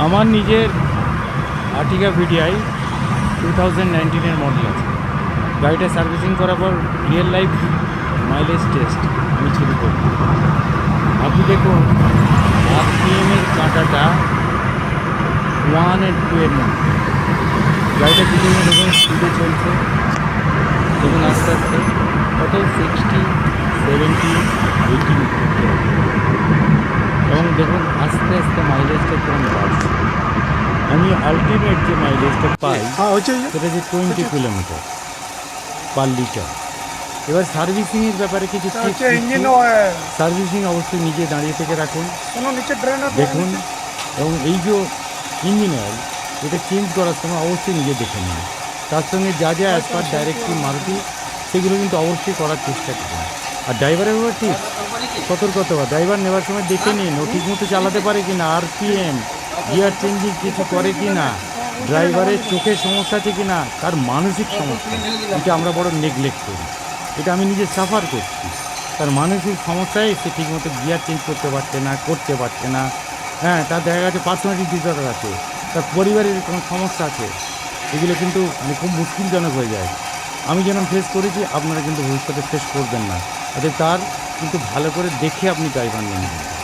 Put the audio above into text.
আমার নিজের Ertiga VDI two thousand নাইনটিনের মডেল আছে। গাড়িটা সার্ভিসিং করার পর রিয়েল লাইফ মাইলেজ টেস্ট আমি শুরু করি। আপনি দেখুন আরপিএমের কাঁটাটা ওয়ান অ্যান্ড টু এর মধ্যে গাড়িটা কিছুদিন দেখুন স্পিডে চলছে। দেখুন আস্তে আস্তে কত? সিক্সটি সেভেন্টি এইটি এবং দেখুন আস্তে আস্তে মাইলেজটা কেমন বাড়ছে। আমি আলটিমেট যে মাইলেজটা পাই হ্যাঁ হচ্ছে যে সেটা যে টোয়েন্টি কিলোমিটার পার লিটার এবার সার্ভিসিংয়ের ব্যাপারে কিছু সার্ভিসিং অবশ্যই নিজে দাঁড়িয়ে থেকে রাখুন। দেখুন এবং এই যে ইঞ্জিন অয়েল এটা চেঞ্জ করার সময় অবশ্যই নিজে দেখে নিন। তার সঙ্গে যা যা অ্যাজ পার ডাইরেক্টিভ মারুতি সেগুলো কিন্তু অবশ্যই করার চেষ্টা করুন। আর ড্রাইভারের ব্যাপার ঠিক সতর্কতা ড্রাইভার নেওয়ার সময় দেখে নিন ও ঠিক মতো চালাতে পারে কি না আরপিএম গিয়ার চেঞ্জিং কিছু করে কি না ড্রাইভারের চোখের সমস্যা আছে কি না তার মানসিক সমস্যা। এটা আমরা বড় নেগলেক্ট করি। এটা আমি নিজে সাফার করছি। তার মানসিক সমস্যায় সে ঠিকমতো গিয়ার চেঞ্জ করতে পারছে না করতে পারছে না। হ্যাঁ তার দেখা গেছে পার্সোনালিটি ডিসঅর্ডার আছে তার পরিবারের কোনো সমস্যা আছে। এগুলো কিন্তু মানে খুব মুশকিলজনক হয়ে যায়। আমি যেরকম ফেস করেছি আপনারা কিন্তু ভবিষ্যতে ফেস করবেন না। অর্থাৎ তার কিন্তু ভালো করে দেখে আপনি ড্রাইভার নেবেন